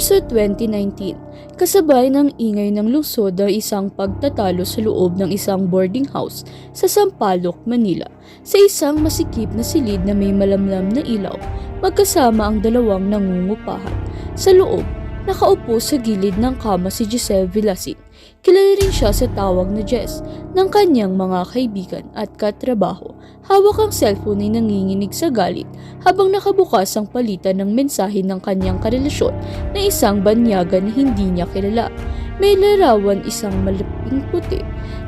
Marso 2019, kasabay ng ingay ng lungsod ang isang pagtatalo sa loob ng isang boarding house sa Sampaloc, Manila. Sa isang masikip na silid na may malamlam na ilaw, magkasama ang dalawang nangungupahan. Sa loob, nakaupo sa gilid ng kama si Giselle Villasin. Kilala rin siya sa tawag na Jess ng kanyang mga kaibigan at katrabaho. Hawak ang cellphone ay nanginginig sa galit habang nakabukas ang palitan ng mensahe ng kanyang karelasyon na isang banyaga na hindi niya kilala. May larawan isang malaping puti,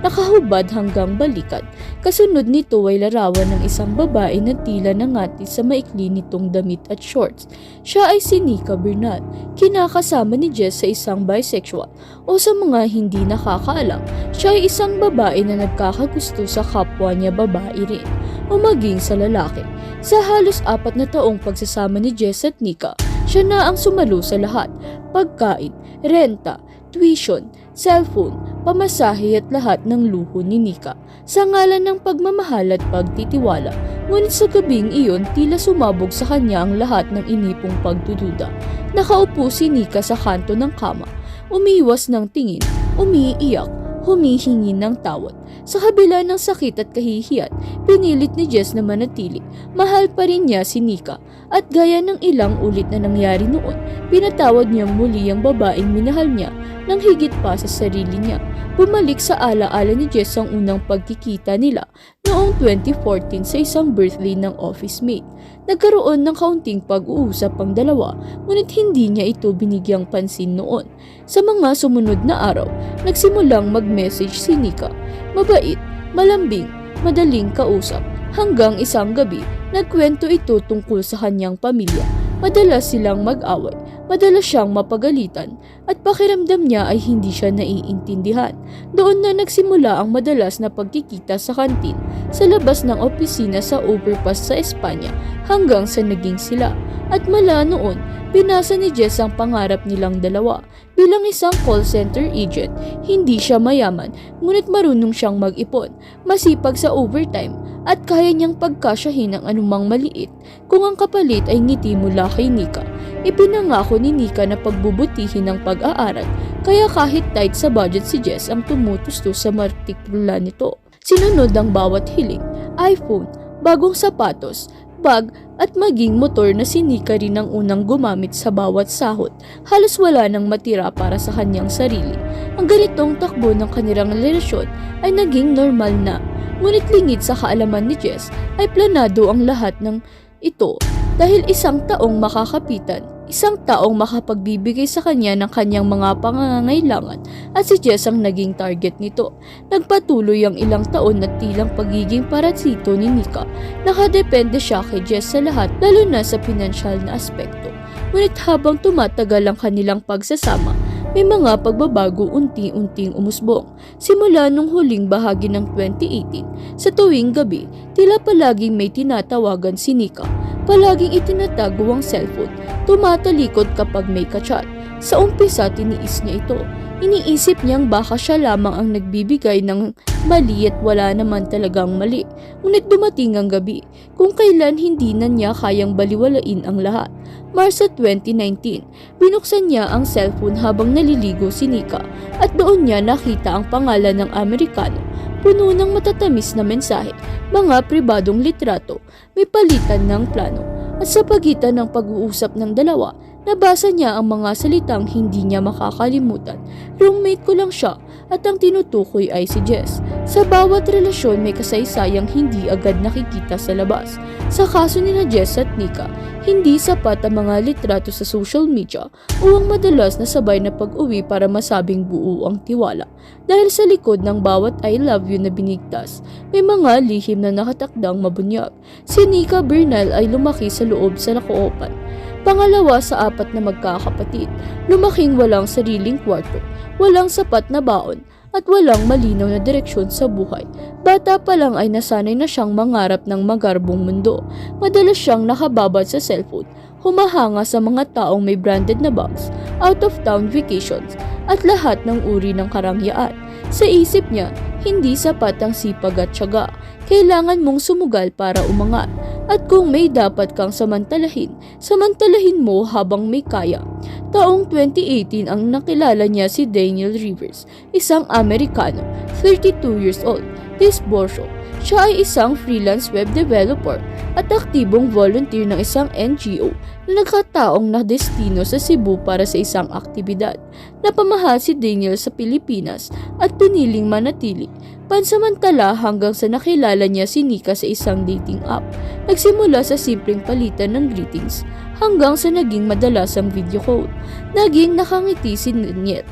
nakahubad hanggang balikat. Kasunod nito ay larawan ng isang babae na tila nangati sa maikli nitong damit at shorts. Siya ay si Nika Bernal, kinakasama ni Jess sa isang bisexual o sa mga hindi nakakaalam, siya ay isang babae na nagkakagusto sa kapwa niya babae rin o maging sa lalaki. Sa halos apat na taong pagsasama ni Jess at Nika, siya na ang sumalo sa lahat. Pagkain, renta, tuition, cellphone, pamasahe at lahat ng luho ni Nika sa ngalan ng pagmamahal at pagtitiwala. Ngunit sa gabing iyon, tila sumabog sa kanya ang lahat ng inipong pagdududa. Nakaupo si Nika sa kanto ng kama, umiwas ng tingin, umiiyak, humihingi ng tawad. Sa kabila ng sakit at kahihiyan, pinilit ni Jess na manatili. Mahal pa rin niya si Nika at gaya ng ilang ulit na nangyari noon, pinatawad niyang muli ang babaeng minahal niya nang higit pa sa sarili niya. Bumalik sa alaala ni Jess ang unang pagkikita nila noong 2014 sa isang birthday ng office mate. Nagkaroon ng kaunting pag-uusap ang dalawa, ngunit hindi niya ito binigyang pansin noon. Sa mga sumunod na araw, nagsimulang mag-message si Nika. Mabait, malambing, madaling kausap. Hanggang isang gabi, nagkwento ito tungkol sa kanyang pamilya. Madalas silang mag-away, madalas siyang mapagalitan, at pakiramdam niya ay hindi siya naiintindihan. Doon na nagsimula ang madalas na pagkikita sa kantin, sa labas ng opisina sa overpass sa Espanya, hanggang sa naging sila. At mala noon, binasa ni Jess ang pangarap nilang dalawa. Bilang isang call center agent, hindi siya mayaman, ngunit marunong siyang mag-ipon, masipag sa overtime, at kaya niyang pagkasyahin ang anumang maliit kung ang kapalit ay ngiti mula kay Nika. Ipinangako ni Nika na pagbubutihin ang pag-aaral, kaya kahit tight sa budget si Jess ang tumutusto sa martikula nito. Sinunod ang bawat hiling, iPhone, bagong sapatos, bag at maging motor na si Nika rin ang unang gumamit sa bawat sahod. Halos wala nang matira para sa kanyang sarili. Ang ganitong takbo ng kanilang relasyon ay naging normal na. Ngunit lingid sa kaalaman ni Jess ay planado ang lahat ng ito dahil isang taong makakapitan, isang taong makapagbibigay sa kanya ng kanyang mga pangangailangan at si Jess ang naging target nito. Nagpatuloy ang ilang taon na tilang pagiging parasito ni Nika. Nakadepende siya kay Jess sa lahat lalo na sa pinansyal na aspekto. Ngunit habang tumatagal ang kanilang pagsasama, may mga pagbabago unti-unting umusbong. Simula nung huling bahagi ng 2018, sa tuwing gabi, tila palaging may tinatawagan si Nika. Palaging itinatago ang cellphone, tumatalikod kapag may kachat. Sa umpisa, tiniis niya ito. Iniisip niyang baka siya lamang ang nagbibigay ng mali at wala naman talagang mali. Ngunit dumating ang gabi, kung kailan hindi na niya kayang baliwalain ang lahat. Marso 2019, binuksan niya ang cellphone habang naliligo si Nika at doon niya nakita ang pangalan ng Amerikano. Puno ng matatamis na mensahe, mga pribadong litrato, may palitan ng plano. At sa pagitan ng pag-uusap ng dalawa, nabasa niya ang mga salitang hindi niya makakalimutan. Roommate ko lang siya at ang tinutukoy ay si Jess. Sa bawat relasyon may kasaysayang hindi agad nakikita sa labas. Sa kaso ni na Jess at Nika, hindi sapat ang mga litrato sa social media o ang madalas na sabay na pag-uwi para masabing buo ang tiwala. Dahil sa likod ng bawat I love you na binigtas, may mga lihim na nakatakdang mabunyag. Si Nika Bernal ay lumaki sa loob sa nakoopan. Pangalawa sa apat na magkakapatid, lumaking walang sariling kwarto, walang sapat na baon, at walang malinaw na direksyon sa buhay. Bata pa lang ay nasanay na siyang mangarap ng magarbong mundo. Madalas siyang nakababad sa cellphone, humahanga sa mga taong may branded na bags, out-of-town vacations, at lahat ng uri ng karangyaan. Sa isip niya, hindi sapat ang sipag at tiyaga. Kailangan mong sumugal para umangat. At kung may dapat kang samantalahin, samantalahin mo habang may kaya. Taong 2018 ang nakilala niya si Daniel Rivers, isang Amerikano, 32 years old, disborso. Siya ay isang freelance web developer at aktibong volunteer ng isang NGO na nagkataong na destino sa Cebu para sa isang aktibidad. Napamahal si Daniel sa Pilipinas at piniling manatili pansamantala hanggang sa nakilala niya si Nika sa isang dating app. Nagsimula sa simpleng palitan ng greetings hanggang sa naging madalasang video call. Naging nakangiti si Daniel.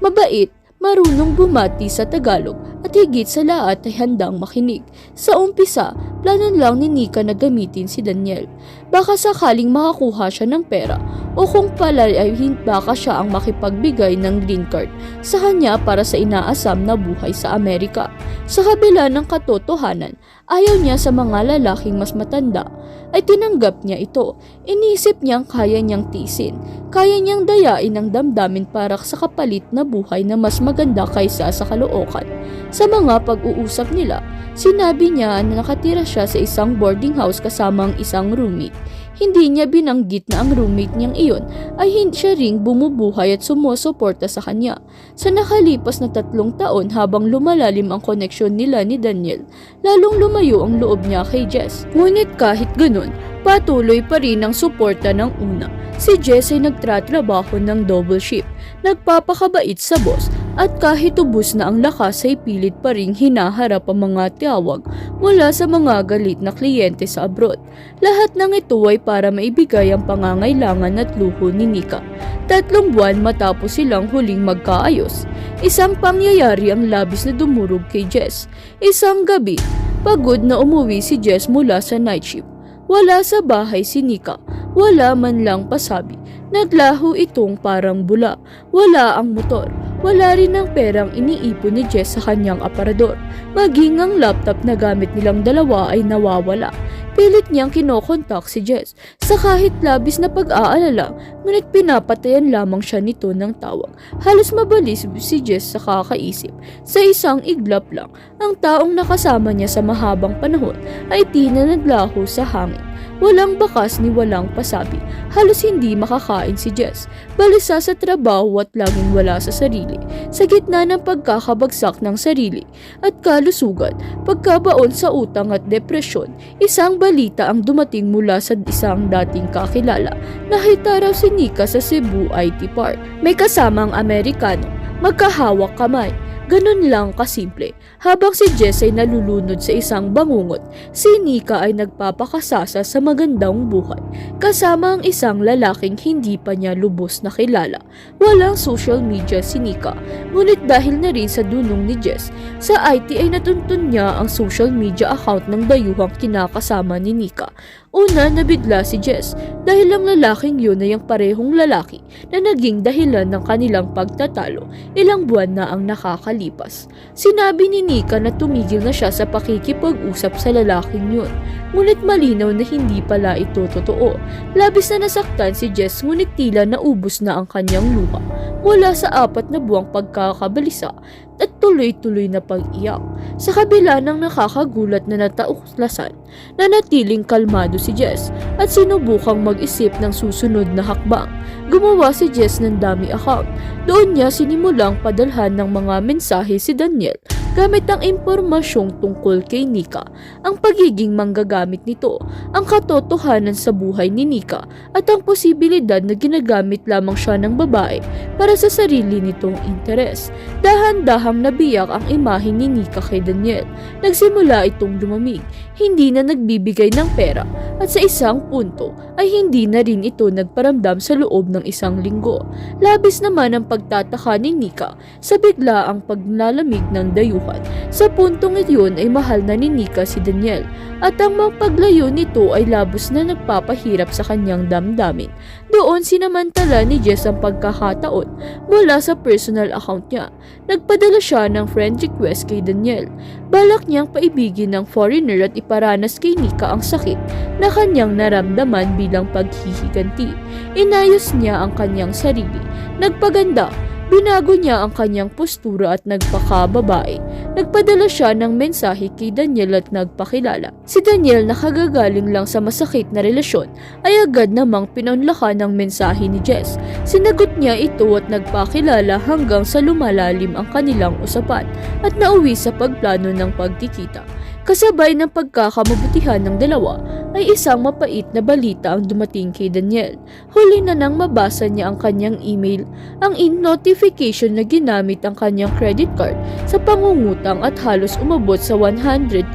Mabait, marunong bumati sa Tagalog at higit sa lahat ay handang makinig. Sa umpisa, plano lang ni Nika na gamitin si Daniel. Baka sakaling makakuha siya ng pera o kung pala ay baka siya ang makipagbigay ng green card sa kanya para sa inaasam na buhay sa Amerika. Sa kabila ng katotohanan, ayaw niya sa mga lalaking mas matanda ay tinanggap niya ito. Inisip niyang kaya niyang tisin, kaya niyang dayain ang damdamin para sa kapalit na buhay na mas maganda kaysa sa kalookan. Sa mga pag-uusap nila, sinabi niya na nakatira siya sa isang boarding house kasama ang isang roommate. Hindi niya binanggit na ang roommate niyang iyon ay hindi siya ring bumubuhay at sumusuporta sa kanya. Sa nakalipas na tatlong taon habang lumalalim ang koneksyon nila ni Daniel, lalong lumayo ang loob niya kay Jess. Ngunit kahit ganun, patuloy pa rin ang suporta ng una. Si Jess ay nagtratrabaho ng double shift, nagpapakabait sa boss at kahit ubus na ang lakas ay pilit pa ring hinaharap ang mga tiyawag mula sa mga galit na kliyente sa abroad. Lahat ng ito ay para maibigay ang pangangailangan at luho ni Nika. Tatlong buwan matapos silang huling magkaayos. Isang pangyayari ang labis na dumurog kay Jess. Isang gabi, pagod na umuwi si Jess mula sa night shift. Wala sa bahay si Nika. Wala man lang pasabi. Naglaho itong parang bula. Wala ang motor. Wala rin ang perang iniipon ni Jess sa kanyang aparador. Maging ang laptop na gamit nilang dalawa ay nawawala. Pilit niyang kinokontak si Jess sa kahit labis na pag-aalala, ngunit pinapatayan lamang siya nito ng tawag. Halos mabalis si Jess sa kakaisip. Sa isang iglap lang, ang taong nakasama niya sa mahabang panahon ay tina naglaho sa hangin. Walang bakas ni walang pasabi. Halos hindi makakain si Jess. Balisa sa trabaho at laging wala sa sarili. Sa gitna ng pagkakabagsak ng sarili at kalusugan, pagkabaon sa utang at depresyon, isang balita ang dumating mula sa isang dating kakilala. Nakita raw si Nika sa Cebu IT Park. May kasamang Amerikano, magkahawak kamay. Ganun lang kasimple. Habang si Jess ay nalulunod sa isang bangungot, si Nika ay nagpapakasasa sa magandang buhay. Kasama ang isang lalaking hindi pa niya lubos na kilala. Walang social media si Nika. Ngunit dahil na rin sa dunong ni Jess, sa IT ay natuntun niya ang social media account ng dayuhang kinakasama ni Nika. Una, nabigla si Jess dahil ang lalaking yun ay ang parehong lalaki na naging dahilan ng kanilang pagtatalo ilang buwan na ang nakakalipas. Sinabi ni Nika na tumigil na siya sa pakikipag-usap sa lalaking yun. Ngunit malinaw na hindi pala ito totoo. Labis na nasaktan si Jess ngunit tila naubos na ang kanyang luha mula sa apat na buwang pagkakabalisa at tuloy-tuloy na pag-iyak. Sa kabila ng nakakagulat na natauklasan, nanatiling kalmado si Jess at sinubukang mag-isip ng susunod na hakbang. Gumawa si Jess ng dami account. Doon niya sinimulang padalhan ng mga mensahe si Daniel gamit ang impormasyong tungkol kay Nika, ang pagiging manggagamit nito, ang katotohanan sa buhay ni Nika at ang posibilidad na ginagamit lamang siya ng babae para sa sarili nitong interes. Dahan-dahang nabiyak ang imahe ni Nika kay Daniel. Nagsimula itong lumamig, hindi na nagbibigay ng pera at sa isang punto ay hindi na rin ito nagparamdam sa loob ng isang linggo. Labis naman ang pagtataka ni Nika sa bigla ang paglalamig ng dayuhan dayuhan. Sa puntong iyon ay mahal na ni Nika si Daniel at ang mapaglayo nito ay labos na nagpapahirap sa kanyang damdamin. Doon sinamantala ni Jess ang pagkakataon mula sa personal account niya. Nagpadala siya ng friend request kay Daniel. Balak niyang paibigin ng foreigner at iparanas kay Nika ang sakit na kanyang naramdaman bilang paghihiganti. Inayos niya ang kanyang sarili. Nagpaganda, binago niya ang kanyang postura at nagpakababae. Nagpadala siya ng mensahe kay Daniel at nagpakilala. Si Daniel nakagagaling lang sa masakit na relasyon ay agad namang pinunlakan ng mensahe ni Jess. Sinagot niya ito at nagpakilala hanggang sa lumalalim ang kanilang usapan at nauwi sa pagplano ng pagkikita. Kasabay ng pagkakamabutihan ng dalawa ay isang mapait na balita ang dumating kay Daniel. Huli na nang mabasa niya ang kanyang email, ang in-notification na ginamit ang kanyang credit card sa pangungutang at halos umabot sa 120,000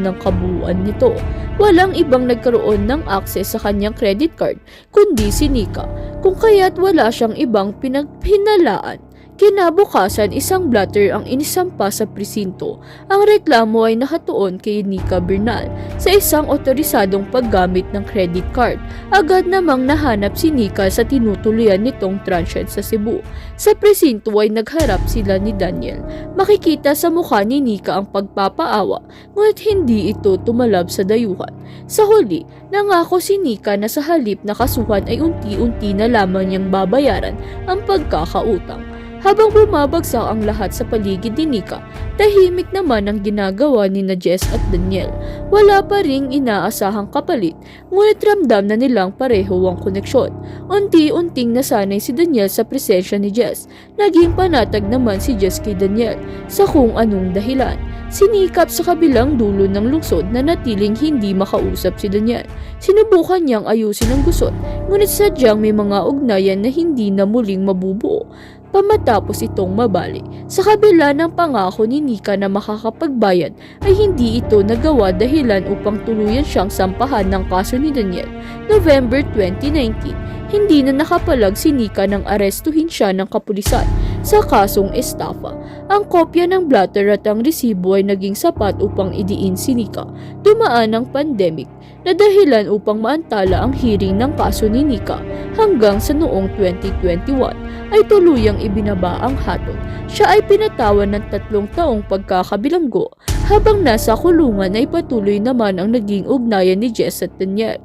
ng kabuuan nito. Walang ibang nagkaroon ng access sa kanyang credit card kundi si Nika, kung kaya't wala siyang ibang pinagpinalaan. Kinabukasan, isang blatter ang inisampa sa presinto. Ang reklamo ay nakatuon kay Nika Bernal sa isang otorisadong paggamit ng credit card. Agad namang nahanap si Nika sa tinutuluyan nitong transient sa Cebu. Sa presinto ay nagharap sila ni Daniel. Makikita sa mukha ni Nika ang pagpapaawa, ngunit hindi ito tumalab sa dayuhan. Sa huli, nangako si Nika na sa halip na kasuhan ay unti-unti na lamang niyang babayaran ang pagkakautang. Habang bumabagsak ang lahat sa paligid ni Nika, tahimik naman ang ginagawa ni Jess at Daniel. Wala pa ring inaasahang kapalit, ngunit ramdam na nilang pareho ang koneksyon. Unti-unting nasanay si Daniel sa presensya ni Jess. Naging panatag naman si Jess kay Daniel sa kung anong dahilan. Sinikap sa kabilang dulo ng lungsod na natiling hindi makausap si Daniel. Sinubukan niyang ayusin ang gusot, ngunit sadyang may mga ugnayan na hindi na muling mabubuo pamatapos itong mabali. Sa kabila ng pangako ni Nika na makakapagbayad ay hindi ito nagawa dahilan upang tuluyan siyang sampahan ng kaso ni Daniel. November 2019, hindi na nakapalag si Nika nang arestuhin siya ng kapulisan sa kasong estafa. Ang kopya ng blatter at ang resibo ay naging sapat upang idiin si Nika. Dumaan ang pandemic na dahilan upang maantala ang hearing ng kaso ni Nika hanggang sa noong 2021 ay tuluyang ibinaba ang hatol. Siya ay pinatawan ng tatlong taong pagkakabilanggo habang nasa kulungan ay patuloy naman ang naging ugnayan ni Jess at Daniel.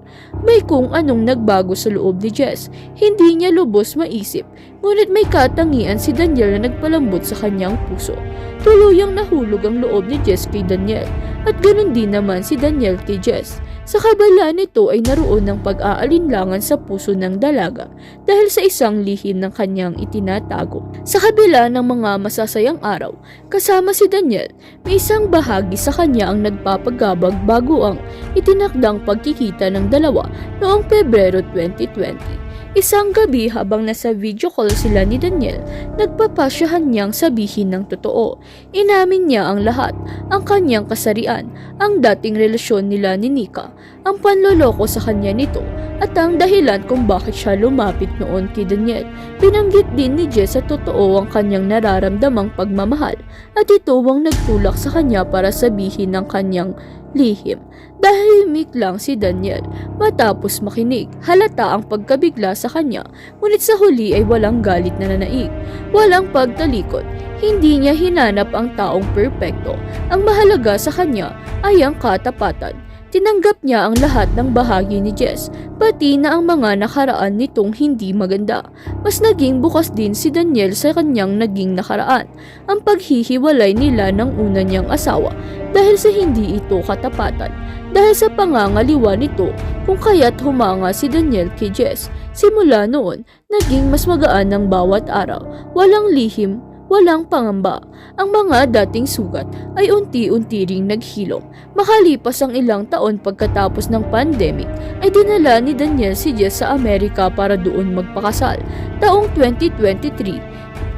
May kung anong nagbago sa loob ni Jess, hindi niya lubos maisip, ngunit may katangian si Daniel na nagpalambot sa kanyang puso. Tuluyang nahulog ang loob ni Jess kay Daniel at ganun din naman si Daniel kay Jess. Sa kabala nito ay naroon ng pag-aalinlangan sa puso ng dalaga dahil sa isang lihim ng kanyang itinatago. Sa kabila ng mga masasayang araw, kasama si Daniel, may isang bahagi sa kanya ang nagpapagabag bago ang itinakdang pagkikita ng dalawa noong Pebrero 2020. Isang gabi habang nasa video call sila ni Daniel, nagpapasyahan niyang sabihin ng totoo. Inamin niya ang lahat, ang kanyang kasarian, ang dating relasyon nila ni Nika, ang panloloko sa kanya nito, at ang dahilan kung bakit siya lumapit noon kay Daniel. Binanggit din ni Jess sa totoo ang kanyang nararamdamang pagmamahal at ito ang nagtulak sa kanya para sabihin ng kanyang lihim. Dahimik lang si Daniel matapos makinig. Halata ang pagkabigla sa kanya, ngunit sa huli ay walang galit na nanaig. Walang pagtalikod. Hindi niya hinanap ang taong perpekto. Ang mahalaga sa kanya ay ang katapatan. Tinanggap niya ang lahat ng bahagi ni Jess, pati na ang mga nakaraan nitong hindi maganda. Mas naging bukas din si Daniel sa kanyang naging nakaraan. Ang paghihiwalay nila ng una niyang asawa dahil sa hindi ito katapatan. Dahil sa pangangaliwa nito kung kaya't humanga si Daniel kay Jess. Simula noon, naging mas magaan ng bawat araw. Walang lihim, walang pangamba. Ang mga dating sugat ay unti-unti ring naghilom. Makalipas ang ilang taon pagkatapos ng pandemic, ay dinala ni Daniel si Jess sa Amerika para doon magpakasal. Taong 2023,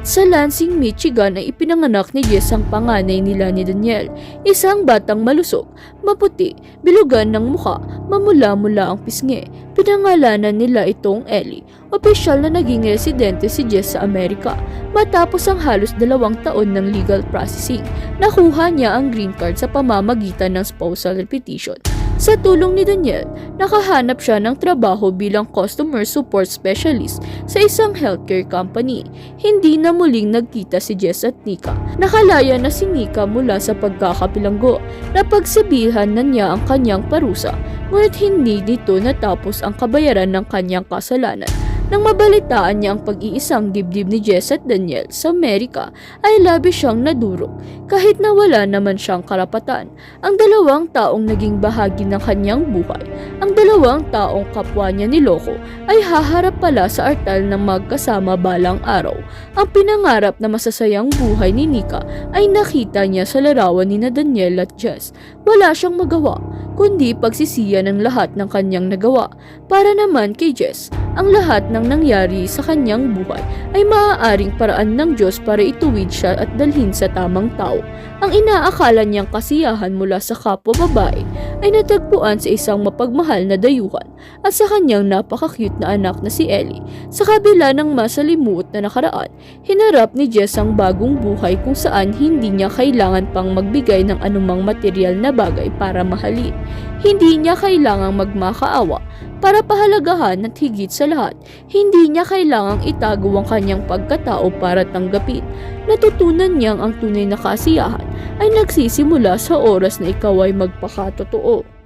Sa Lansing, Michigan ay ipinanganak ni Jess ang panganay nila ni Daniel, isang batang malusog, maputi, bilugan ng muka, mamula-mula ang pisngi. Pinangalanan nila itong Ellie. Opisyal na naging residente si Jess sa Amerika. Matapos ang halos dalawang taon ng legal processing, nakuha niya ang green card sa pamamagitan ng spousal repetition. Sa tulong ni Daniel, nakahanap siya ng trabaho bilang customer support specialist sa isang healthcare company. Hindi na muling nagkita si Jess at Nika. Nakalaya na si Nika mula sa pagkakapilanggo. Napagsabihan na niya ang kanyang parusa, ngunit hindi dito natapos ang kabayaran ng kanyang kasalanan. Nang mabalitaan niya ang pag-iisang dibdib ni Jess at Daniel sa Amerika, ay labi siyang nadurog kahit na wala naman siyang karapatan. Ang dalawang taong naging bahagi ng kanyang buhay, ang dalawang taong kapwa niya niloko, ay haharap pala sa artal ng magkasama balang araw. Ang pinangarap na masasayang buhay ni Nika ay nakita niya sa larawan ni na Daniel at Jess. Wala siyang magawa, kundi pagsisiya ng lahat ng kanyang nagawa. Para naman kay Jess, ang lahat ng nangyari sa kanyang buhay ay maaaring paraan ng Diyos para ituwid siya at dalhin sa tamang tao. Ang inaakala niyang kasiyahan mula sa kapwa babae ay natagpuan sa isang mapagmahal na dayuhan at sa kanyang napaka-cute na anak na si Ellie. Sa kabila ng masalimuot na nakaraan, hinarap ni Jess ang bagong buhay kung saan hindi niya kailangan pang magbigay ng anumang material na bagay para mahalin. Hindi niya kailangang magmakaawa para pahalagahan at higit sa lahat, hindi niya kailangang itago ang kanyang pagkatao para tanggapin. Natutunan niyang ang tunay na kasiyahan ay nagsisimula sa oras na ikaw ay magpakatotoo.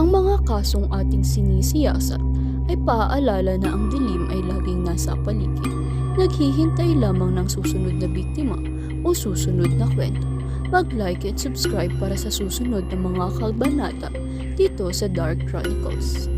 Ang mga kasong ating sinisiyasat ay paaalala na ang dilim ay laging nasa paligid. Naghihintay lamang ng susunod na biktima o susunod na kwento. Mag-like at subscribe para sa susunod na mga kalbanata dito sa Dark Chronicles.